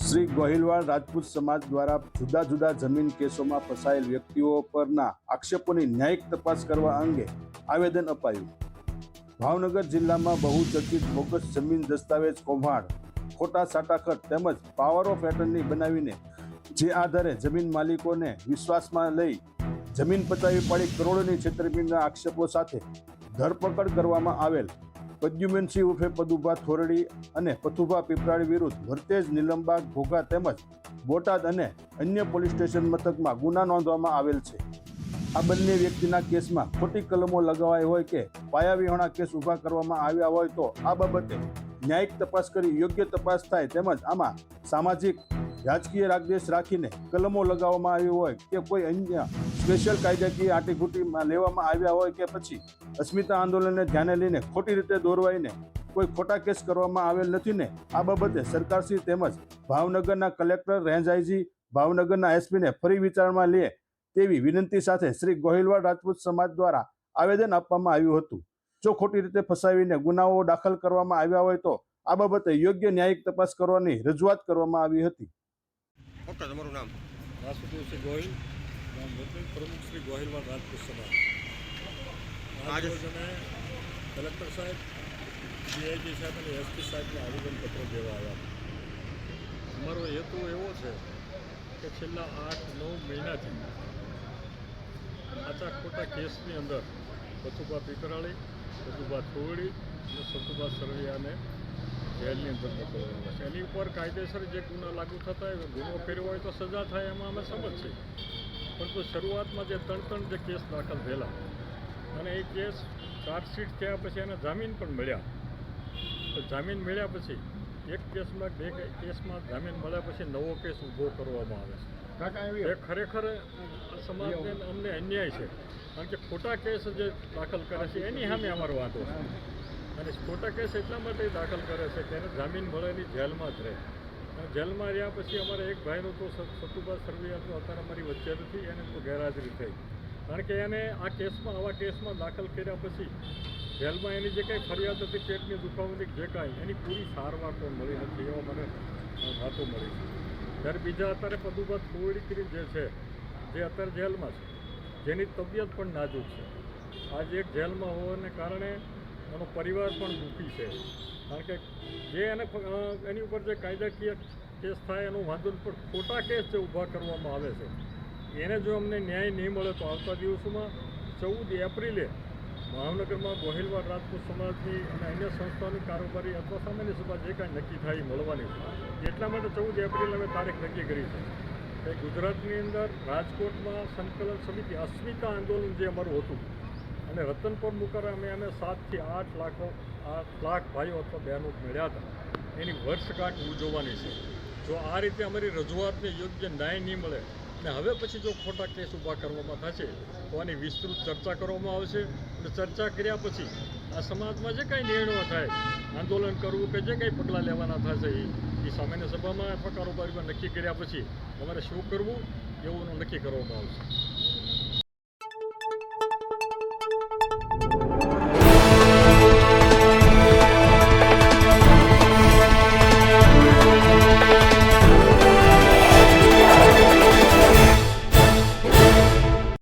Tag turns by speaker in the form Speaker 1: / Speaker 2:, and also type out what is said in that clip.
Speaker 1: શ્રી ગોહિલવાડ રાજપૂત સમાજ દ્વારા જુદા જુદા જમીન કેસોમાં ફસાયેલ વ્યક્તિઓ પરના આક્ષેપોની ન્યાયિક તપાસ કરવા અંગે આવેદન અપાયું. ભાવનગર જિલ્લામાં બહુચર્ચિત બોગસ જમીન દસ્તાવેજ કૌભાંડ, ખોટા સાટાખટ તેમજ પાવર ઓફ એટર્ની બનાવીને જે આધારે જમીન માલિકોને વિશ્વાસમાં લઈ જમીન પચાવી પાડી કરોડોની છેતરપિંડીના આક્ષેપો સાથે ધરપકડ કરવામાં આવેલ પ્રદ્યુમનસિંહ ઉર્ફે પદુભા થોરડી અને પથુભા પીપરાળી વિરુદ્ધ ભરતેજ નિલંબાગ ઘોઘા તેમજ બોટાદ અને અન્ય પોલીસ સ્ટેશન મથકમાં ગુના નોંધવામાં આવેલ છે. આ બંને વ્યક્તિના કેસમાં ખોટી કલમો લગાવાઈ હોય કે પાયાવિહોણા કેસ ઊભા કરવામાં આવ્યા હોય તો આ બાબતે ન્યાયિક તપાસ કરી યોગ્ય તપાસ થાય તેમજ આમાં સામાજિક રાજકીય રાગદેશ રાખીને કલમો લગાવવામાં આવી હોય કે કોઈ અન્ય સ્પેશિયલ કાયદાકીય આટીઘૂટીમાં લેવામાં આવ્યા હોય કે પછી અસ્મિતા આંદોલનને ધ્યાને લઈને ખોટી રીતે દોરવાઈને કોઈ ખોટા કેસ કરવામાં આવેલ નથી ને, આ બાબતે સરકારશ્રી તેમજ ભાવનગરના કલેક્ટર રેન્જાઈજી, ભાવનગરના એસપીને ફરી વિચારણમાં લે તેવી વિનંતી સાથે શ્રી ગોહિલવાડ રાજપૂત સમાજ દ્વારા આવેદન આપવામાં આવ્યું હતું. જો ખોટી રીતે ફસાવીને ગુનાઓ દાખલ કરવામાં આવ્યા હોય તો આ બાબતે યોગ્ય ન્યાયિક તપાસ કરવાની રજૂઆત કરવામાં આવી હતી.
Speaker 2: ઓકે તમારું નામ?
Speaker 3: વાસુદેવસિંહ ગોહિલ નામ પ્રમુખ શ્રી ગોહિલવાડ રાજપૂત સમાજ
Speaker 2: આજે-
Speaker 3: અમે કલેક્ટર સાહેબ ડીઆઈજી સાહેબ અને એસપી સાહેબને આવેદનપત્ર દેવા આવ્યા અમારો હેતુ એવો છે કે છેલ્લા આઠ નવ મહિનાથી આચા ખોટા કેસની અંદર બથુભા પીકરાળી બથુભા થોડી અને સતુભા સરવૈયાને જેલની અંદર એની ઉપર કાયદેસર જે ગુના લાગુ થતા હોય ગુનો કર્યો હોય તો સજા થાય એમાં અમે સમજ છે પરંતુ શરૂઆતમાં જે ત્રણ ત્રણ જે કેસ દાખલ થયેલા અને એ કેસ ચાર્જશીટ થયા પછી એને જામીન પણ મળ્યા. તો જામીન મળ્યા પછી એક કેસમાં બે કેસમાં જામીન મળ્યા પછી નવો કેસ ઊભો કરવામાં આવે છે. એ ખરેખર સમાજને અમને અન્યાય છે. કારણ કે ખોટા કેસ જે દાખલ કરે છે એની સામે અમારો વાંધો છે. અને ખોટા કેસ એટલા માટે દાખલ કરે છે કે એને જામીન મળેલી જેલમાં જ રહે. અને જેલમાં રહ્યા પછી અમારે એક ભાઈનું તો સતુભા સરવૈયા તો અત્યારે અમારી વચ્ચે નથી, એને તો ગેરહાજરી થઈ. કારણ કે એને આ કેસમાં, આવા કેસમાં દાખલ કર્યા પછી જેલમાં એની જે કંઈ ફરિયાદ હતી, પેટની દુખાવાની જે કાંઈ, એની પૂરી સારવાર પણ મળી નથી એવા મને વાતો મળી જ્યારે બીજા અત્યારે પદુભા થોડી જે છે, જે અત્યારે જેલમાં છે, જેની તબિયત પણ નાજુક છે. આજે એક જેલમાં હોવાને કારણે એનો પરિવાર પણ દુઃખી છે. કારણ કે જે એને એની ઉપર જે કાયદાકીય કેસ થાય એનું વાંધો પણ ખોટા કેસ જે ઊભા કરવામાં આવે છે, એને જો અમને ન્યાય નહીં મળે તો આવતા દિવસોમાં ચૌદ એપ્રિલે ભાવનગરમાં ગોહિલવાડ રાજપૂત સમાજની અને અન્ય સંસ્થાઓની કારોબારી અથવા સામાન્ય સભા જે કાંઈ નક્કી થાય મળવાની એટલા માટે ચૌદ એપ્રિલ અમે તારીખ નક્કી કરી છે કે ગુજરાતની અંદર રાજકોટમાં સંકલન સમિતિ અસ્મિતા આંદોલન જે અમારું હતું અને રતનપુર મુકરમે અમે સાતથી આઠ લાખો, આઠ લાખ ભાઈઓ અથવા બહેનો મળ્યા હતા. એની વર્ષગાંઠ ઉજવવાની છે. જો આ રીતે અમારી રજૂઆતને યોગ્ય ન્યાય નહીં મળે અને હવે પછી જો ખોટા કેસ ઊભા કરવામાં થશે, તો આની વિસ્તૃત ચર્ચા કરવામાં આવશે અને ચર્ચા કર્યા પછી આ સમાજમાં જે કાંઈ નિર્ણયો થાય, આંદોલન કરવું કે જે કાંઈ પગલાં લેવાના થશે, એ એ સામાન્ય સભામાં અથવા કારોબારીમાં નક્કી કર્યા પછી અમારે શું કરવું, એવું નક્કી કરવામાં આવશે.